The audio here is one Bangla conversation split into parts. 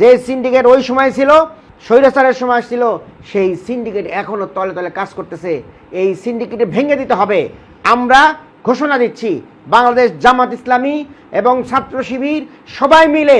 যে সিন্ডিকেট ওই সময় ছিল, স্বৈরাচারের সময় ছিল সেই সিন্ডিকেট এখনও তলে তলে কাজ করতেছে। এই সিন্ডিকেটে ভেঙে দিতে হবে। আমরা ঘোষণা দিচ্ছি, বাংলাদেশ জামাত ইসলামী এবং ছাত্র শিবির সবাই মিলে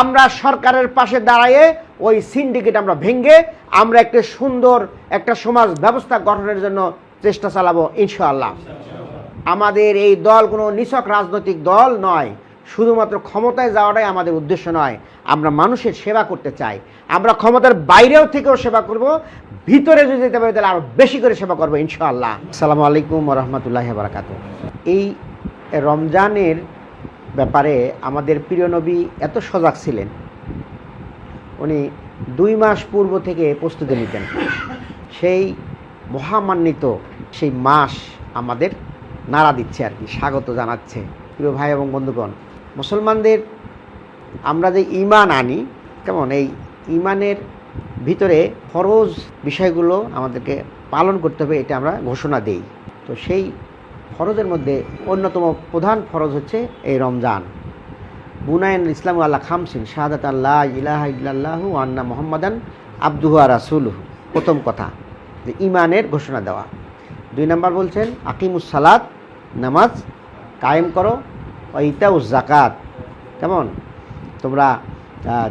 আমরা সরকারের পাশে দাঁড়ায়ে ওই সিন্ডিকেট আমরা ভেঙে আমরা একটা সুন্দর একটা সমাজ ব্যবস্থা গঠনের জন্য চেষ্টা চালাবো, ইনশাআল্লাহ। আমাদের এই দল কোনো নিছক রাজনৈতিক দল নয়। শুধুমাত্র ক্ষমতায় যাওয়াটাই আমাদের উদ্দেশ্য নয়, আমরা মানুষের সেবা করতে চাই। আমরা ক্ষমতার বাইরেও থেকেও সেবা করব, ভিতরে যদি যেতে পারি তাহলে আরও বেশি করে সেবা করব, ইনশাআল্লাহ। আসসালামু আলাইকুম রহমতুল্লাহ বারাকাত এই রমজানের ব্যাপারে আমাদের প্রিয় নবী এত সজাগ ছিলেন। উনি দুই মাস পূর্ব থেকে প্রস্তুতি নিতেন। সেই মহামান্বিত সেই মাস আমাদের নাড়া দিচ্ছে আর কি, স্বাগত জানাচ্ছে। প্রিয় ভাই এবং বন্ধুগণ মুসলমানদের আমরা যে ইমান আনি, কেমন? এই ইমানের ভিতরে ফরজ বিষয়গুলো আমাদেরকে পালন করতে হবে, এটা আমরা ঘোষণা দেই। তো সেই ফরজের মধ্যে অন্যতম প্রধান ফরজ হচ্ছে এই রমজান। বুনায়ন ইসলাম আল্লাহ খামসিন, শাহাদাত আল্লাহ ইলাহা ইল্লাল্লাহু আন্না মোহাম্মদান আব্দুহু আর রাসুলহু। প্রথম কথা, যে ইমানের ঘোষণা দেওয়া। দুই নম্বর বলছেন, আকিমুস সালাত, নামাজ কায়েম করো ও ইতাউ জাকাত কেমন? তোমরা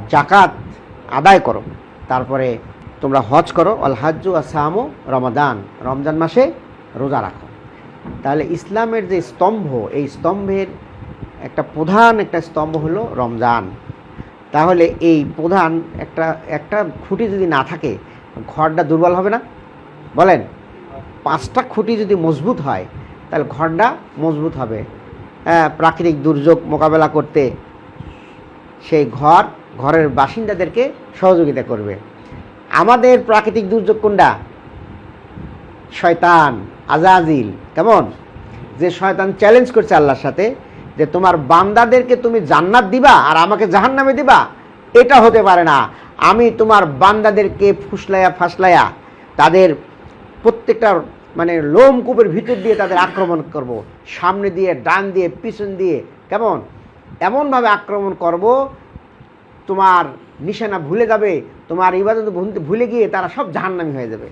জাকাত আদায় করো। তারপরে তোমরা হজ করো। অল আসামো রমাদান। রমজান মাসে রোজা রাখো। তাহলে ইসলামের যে স্তম্ভ, এই স্তম্ভের একটা প্রধান একটা স্তম্ভ হলো রমজান। তাহলে এই প্রধান একটা একটা খুঁটি যদি না থাকে, ঘরটা দুর্বল হবে না? বলেন? পাঁচটা খুঁটি যদি মজবুত হয়, তাহলে ঘরটা মজবুত হবে। প্রাকৃতিক দুর্যোগ মোকাবেলা করতে সেই ঘর, ঘরের বাসিন্দাদেরকে সহযোগিতা করবে। আমাদের প্রাকৃতিক দুর্যোগ কোনটা? শয়তান, আজাজিল, কেমন? যে শয়তান চ্যালেঞ্জ করছে আল্লাহর সাথে যে তোমার বান্দাদেরকে তুমি জান্নাত দিবা আর আমাকে জাহান্নামে দিবা, এটা হতে পারে না। আমি তোমার বান্দাদেরকে ফুসলাইয়া ফাসলাইয়া তাদের প্রত্যেকটা মানে লোমকূপের ভিতর দিয়ে তাদের আক্রমণ করব। সামনে দিয়ে, ডান দিয়ে, পিছন দিয়ে। কেমন? এমনভাবে আক্রমণ করব, তোমার নিশানা ভুলে যাবে, তোমার ইবাদত ভুলে গিয়ে তারা সব জাহান্নামি হয়ে যাবে।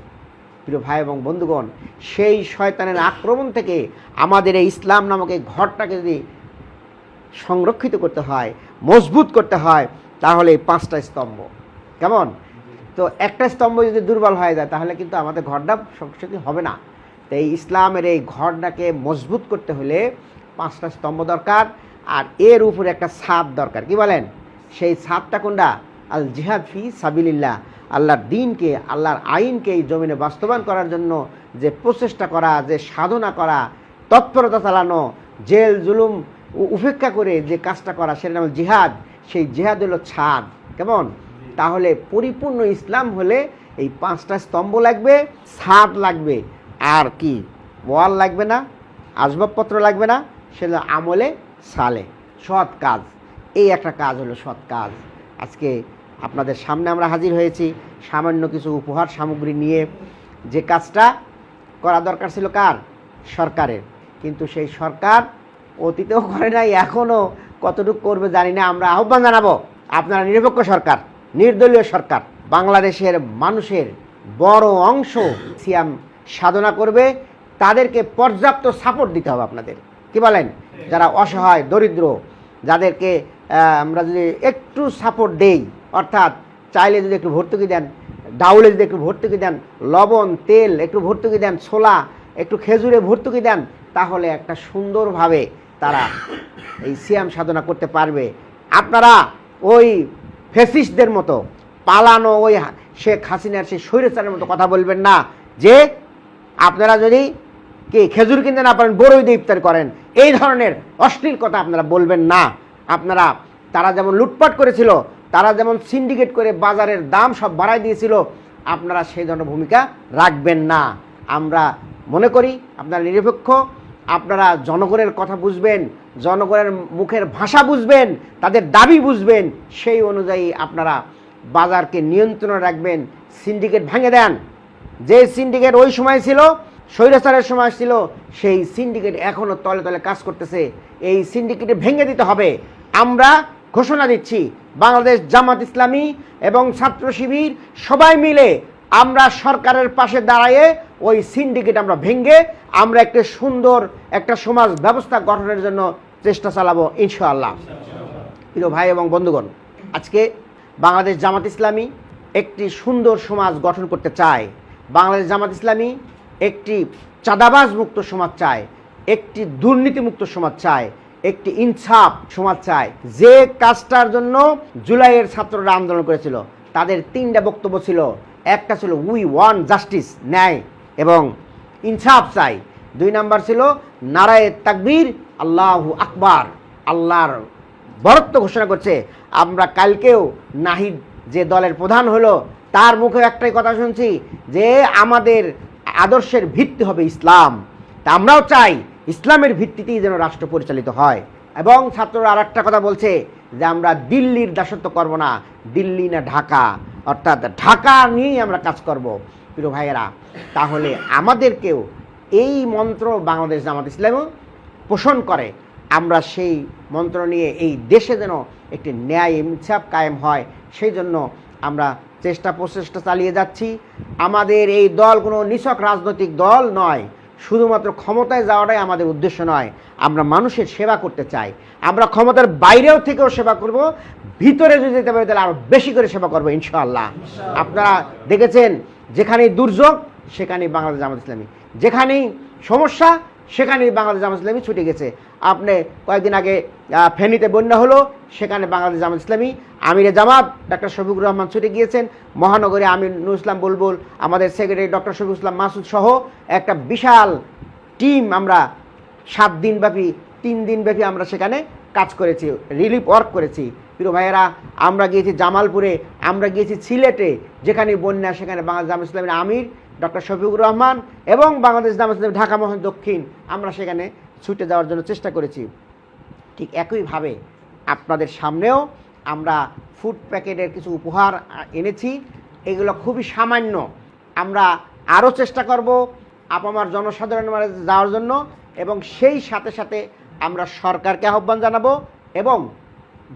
প্রিয় ভাই এবং বন্ধুগণ, সেই শয়তানের আক্রমণ থেকে আমাদের এই ইসলাম নামক এই ঘরটাকে যদি সংরক্ষিত করতে হয়, মজবুত করতে হয়, তাহলে এই পাঁচটা স্তম্ভ। কেমন? তো একটা স্তম্ভ যদি দুর্বল হয়ে যায়, তাহলে কিন্তু আমাদের ঘরটা শক্তিশালী হবে না। তো এই ইসলামের এই ঘরটাকে মজবুত করতে হলে পাঁচটা স্তম্ভ দরকার আর এর উপরে একটা ছাদ দরকার। কি বলেন? সেই ছাদটা কোনটা? আল জিহাদ ফি সাবিলিল্লাহ। আল্লাহর দিনকে, আল্লাহর আইনকে এই জমিনে বাস্তবায়ন করার জন্য যে প্রচেষ্টা করা, যে সাধনা করা, তৎপরতা চালানো, জেল, জুলুম উপেক্ষা করে যে কাজটা করা সেটা নাম জিহাদ। সেই জিহাদ হলো ছাদ। কেমন? তাহলে পরিপূর্ণ ইসলাম হলে এই পাঁচটা স্তম্ভ লাগবে, ছাদ লাগবে। আর কি? ওয়াল লাগবে না, আসবাবপত্র লাগবে না সেটা আমলে সালে, সৎ কাজ। এই একটা কাজ হলো সৎ কাজ। আজকে আপনাদের সামনে আমরা হাজির হয়েছি, সামান্য কিছু উপহার সামগ্রী নিয়ে। যে কাজটা করা দরকার ছিল কার? সরকারের। কিন্তু সেই সরকার অতীতেও করে নাই এখনও কতটুকু করবে জানি না। আমরা আহ্বান জানাব, আপনারা নিরপেক্ষ সরকার, নির্দলীয় সরকার, বাংলাদেশের মানুষের বড় অংশ সিয়াম সাধনা করবে, তাদেরকে পর্যাপ্ত সাপোর্ট দিতে হবে আপনাদের। কি বলেন? যারা অসহায়, দরিদ্র, যাদেরকে আমরা যদি একটু সাপোর্ট দেই, অর্থাৎ চাইলে যদি একটু ভর্তুকি দেন, ডাউলে যদি একটু ভর্তুকি দেন, লবণ, তেল, একটু ভর্তুকি দেন, ছোলা, একটু খেজুরে ভর্তুকি দেন, তাহলে একটা সুন্দরভাবে তারা এই সিয়াম সাধনা করতে পারবে। আপনারা ওই ফেসিস্টদের মতো পালানো, ওই শেখ হাসিনার সেই স্বৈরাচারের মতো কথা বলবেন না, যে আপনারা যদি কি খেজুর কিনতে না পারেন বড়ই দিয়ে ইফতার করেন, এই ধরনের অশ্লীল কথা আপনারা বলবেন না। আপনারা, তারা যেমন লুটপাট করেছিল, তারা যেমন সিন্ডিকেট করে বাজারের দাম সব বাড়াই দিয়েছিল, আপনারা সেই ধরনের ভূমিকা রাখবেন না। আমরা মনে করি, আপনারা নিরপেক্ষ, আপনারা জনগণের কথা বুঝবেন, জনগণের মুখের ভাষা বুঝবেন, তাদের দাবি বুঝবেন, সেই অনুযায়ী আপনারা বাজারকে নিয়ন্ত্রণে রাখবেন সিন্ডিকেট ভেঙে দেন। যে সিন্ডিকেট ওই সময় ছিল স্বৈরাচারের সময় ছিল সেই সিন্ডিকেট এখনও তলে তলে কাজ করতেছে। এই সিন্ডিকেটে ভেঙে দিতে হবে। আমরা ঘোষণা দিচ্ছি, বাংলাদেশ জামাত ইসলামী এবং ছাত্র শিবির সবাই মিলে আমরা সরকারের পাশে দাঁড়ায়ে ওই সিন্ডিকেট আমরা ভেঙে আমরা একটা সুন্দর একটা সমাজ ব্যবস্থা গঠনের জন্য চেষ্টা চালাবো, ইনশাআল্লাহ। প্রিয় ভাই এবং বন্ধুগণ, আজকে বাংলাদেশ জামাত ইসলামী একটি সুন্দর সমাজ গঠন করতে চায়। বাংলাদেশ জামাত ইসলামী একটি চাঁদাবাজ মুক্ত সমাজ চায়, একটি দুর্নীতিমুক্ত সমাজ চায়, একটি ইনসাফ সমাজ চায়। যে কাজটার জন্য জুলাইয়ের ছাত্ররা আন্দোলন করেছিল, তাদের তিনটা বক্তব্য ছিল। একটা ছিল উই ওয়ান জাস্টিস ন্যায় এবং ইনসাফ চাই। দুই নাম্বার ছিল, নারায়ে তাকবীর, আল্লাহ আকবার। আল্লাহর বরত্ব ঘোষণা করছে, আমরা কালকেও নাহিদ যে দলের প্রধান হলো তার মুখে একটাই কথা শুনছি, যে আমাদের আদর্শের ভিত্তি হবে ইসলাম। তা আমরাও চাই ইসলামের ভিত্তিতেই যেন রাষ্ট্র পরিচালিত হয়। এবং ছাত্ররা আর একটা কথা বলছে, যে আমরা দিল্লির দাসত্ব করব না, দিল্লি না ঢাকা। অর্থাৎ ঢাকা নিয়েই আমরা কাজ করব, প্রিয় ভাইয়েরা। তাহলে আমাদেরকেও এই মন্ত্র বাংলাদেশ জামাত ইসলামও পোষণ করে। আমরা সেই মন্ত্র নিয়ে এই দেশে যেন একটি ন্যায় ইনসাফ কায়েম হয়, সেই জন্য আমরা চেষ্টা প্রচেষ্টা চালিয়ে যাচ্ছি। আমাদের এই দল কোনো নিছক রাজনৈতিক দল নয়। শুধুমাত্র ক্ষমতায় যাওয়াটাই আমাদের উদ্দেশ্য নয়। আমরা মানুষের সেবা করতে চাই। আমরা ক্ষমতার বাইরেও থেকেও সেবা করব। ভিতরে যদি যেতে পারি, তাহলে আরও বেশি করে সেবা করব, ইনশাআল্লাহ। আপনারা দেখেছেন, যেখানেই দুর্যোগ, সেখানেই বাংলাদেশ জামাত ইসলামী। যেখানেই সমস্যা সেখানেই বাংলাদেশ জামাত ইসলামী ছুটে গেছে। আপনি কয়েকদিন আগে ফেনীতে বন্যা হলো, সেখানে বাংলাদেশ জামাত ইসলামী, আমিরে জামাত ডক্টর শফিকুর রহমান ছুটে গিয়েছেন। মহানগরে আমির নুর ইসলাম বুলবুল, আমাদের সেক্রেটারি ডক্টর শফিকুল ইসলাম মাসুদ সহ একটা বিশাল টিম আমরা সাত দিনব্যাপী, তিন দিনব্যাপী আমরা সেখানে কাজ করেছি, রিলিফ ওয়ার্ক করেছি। প্রিয় ভাইয়েরা, আমরা গিয়েছি জামালপুরে, আমরা গিয়েছি সিলেটে, যেখানে বন্যা, সেখানে বাংলাদেশ জামাত ইসলামের আমির ডক্টর শফিকুর রহমান এবং বাংলাদেশ ইসলামী ঢাকা মহান দক্ষিণ। আমরা সেখানে ছুটে যাওয়ার জন্য চেষ্টা করেছি। ঠিক একইভাবে আপনাদের সামনেও আমরা ফুড প্যাকেটের কিছু উপহার এনেছি। এগুলো খুবই সামান্য। আমরা আরও চেষ্টা করব আপামার জনসাধারণের মাঝে যাওয়ার জন্য এবং সেই সাথে সাথে আমরা সরকারকে আহ্বান জানাব এবং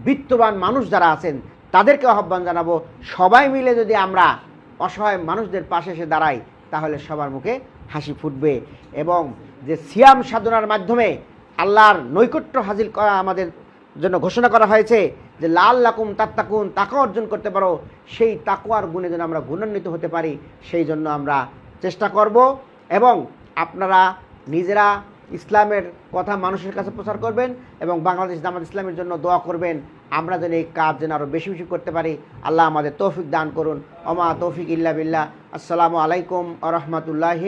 বিত্তবান মানুষ যারা আছেন তাদেরকে আহ্বান জানাব। সবাই মিলে যদি আমরা অসহায় মানুষদের পাশে এসে দাঁড়াই তাহলে সবার মুখে হাসি ফুটবে। এবং যে সিয়াম সাধনার মাধ্যমে আল্লাহর নৈকট্য হাজির করা আমাদের জন্য ঘোষণা করা হয়েছে, যে লাল লাকুম তাত্তাকুন তাকা অর্জন করতে পারো, সেই তাকুয়ার গুণে যেন আমরা গুণান্বিত হতে পারি, সেই জন্য আমরা চেষ্টা করব। এবং আপনারা নিজেরা ইসলামের কথা মানুষের কাছে প্রচার করবেন এবং বাংলাদেশ জামাত ইসলামের জন্য দোয়া করবেন। আমরা যেন এই কাজ যেন আরও বেশি বেশি করতে পারি। আল্লাহ আমাদের তৌফিক দান করুন। অমা তৌফিক ইল্লা বিল্লাহ। আসসালামু আলাইকুম রহমতুল্লাহ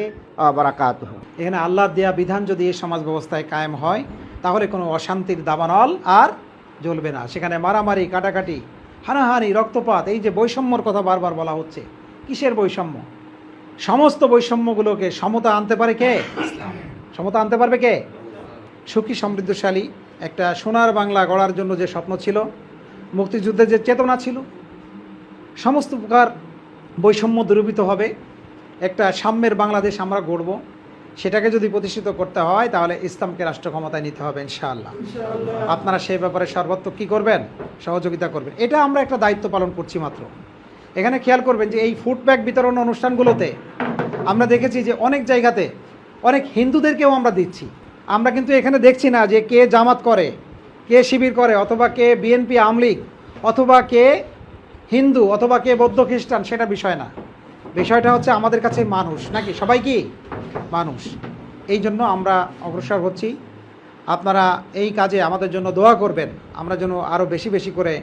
বারাকাত এখানে আল্লাহ দেয়া বিধান যদি এই সমাজ ব্যবস্থায় কায়েম হয়, তাহলে কোনো অশান্তির দাবানল আর জ্বলবে না। সেখানে মারামারি, কাটাকাটি, হানাহানি, রক্তপাত, এই যে বৈষম্যর কথা বারবার বলা হচ্ছে, কিসের বৈষম্য? সমস্ত বৈষম্যগুলোকে সমতা আনতে পারে কে? সমতা আনতে পারবে কে? সুখী সমৃদ্ধশালী একটা সোনার বাংলা গড়ার জন্য যে স্বপ্ন ছিল মুক্তিযুদ্ধের যে চেতনা ছিল সমস্ত প্রকার বৈষম্য দূরীভূত হবে একটা সাম্যের বাংলাদেশ আমরা গড়ব সেটাকে যদি প্রতিষ্ঠিত করতে হয় তাহলে ইসলামকে রাষ্ট্র ক্ষমতায় নিতে হবে ইনশাআল্লাহ। আপনারা সেই ব্যাপারে সর্বাত্মক কী করবেন? সহযোগিতা করবেন। এটা আমরা একটা দায়িত্ব পালন করছি মাত্র। এখানে খেয়াল করবেন যে এই ফুড ব্যাগ বিতরণ অনুষ্ঠানগুলোতে আমরা দেখেছি যে অনেক জায়গাতে অনেক হিন্দুদেরকেও আমরা দিচ্ছি। আমরা কিন্তু এখানে দেখছি না যে কে জামাত করে, কে শিবির করে, অথবা কে বিএনপি আমলিগ অথবা কে হিন্দু, অথবা কে বৌদ্ধ খ্রিস্টান, সেটা বিষয় না। বিষয়টা হচ্ছে আমাদের কাছে মানুষ। নাকি সবাই কি? মানুষ। এই জন্য আমরা অগ্রসর হচ্ছি। আপনারা এই কাজে আমাদের জন্য দোয়া করবেন। আমরা যেন আরও বেশি বেশি করে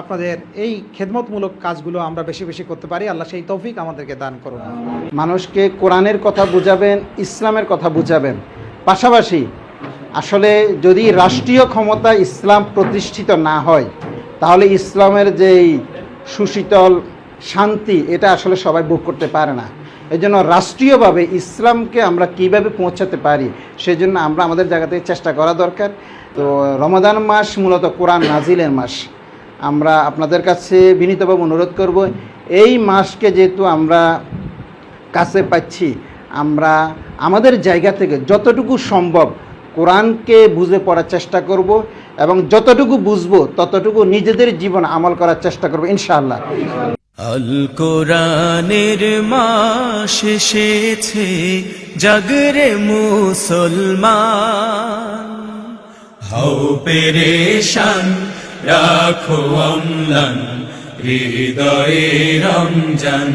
আপনাদের এই খেদমতমূলক কাজগুলো আমরা বেশি বেশি করতে পারি। আল্লাহ সেই তৌফিক আমাদেরকে দান করুন। মানুষকে কোরআনের কথা বুঝাবেন, ইসলামের কথা বুঝাবেন। পাশাপাশি আসলে যদি রাষ্ট্রীয় ক্ষমতা ইসলাম প্রতিষ্ঠিত না হয়, তাহলে ইসলামের যেই সুশীতল শান্তি, এটা আসলে সবাই ভোগ করতে পারে না। এই জন্য রাষ্ট্রীয়ভাবে ইসলামকে আমরা কীভাবে পৌঁছাতে পারি, সেজন্য আমরা আমাদের জায়গা থেকে চেষ্টা করা দরকার। তো রমাদান মাস মূলত কোরআন নাজিলের মাস। আমরা আপনাদের কাছে বিনীতভাবে অনুরোধ করব, এই মাসকে যেহেতু আমরা কাছে পাচ্ছি, আমরা আমাদের জায়গা থেকে যতটুকু সম্ভব কোরআনকে বুঝে পড়ার চেষ্টা করব এবং যতটুকু বুঝব, ততটুকু নিজেদের জীবন আমল করার চেষ্টা করব, ইনশাআল্লাহ। আল কোরআনের মাস এসেছে, জাগরে মুসলমান। হও পেরেশান রাখো অম্লান হৃদয়ে রমজান।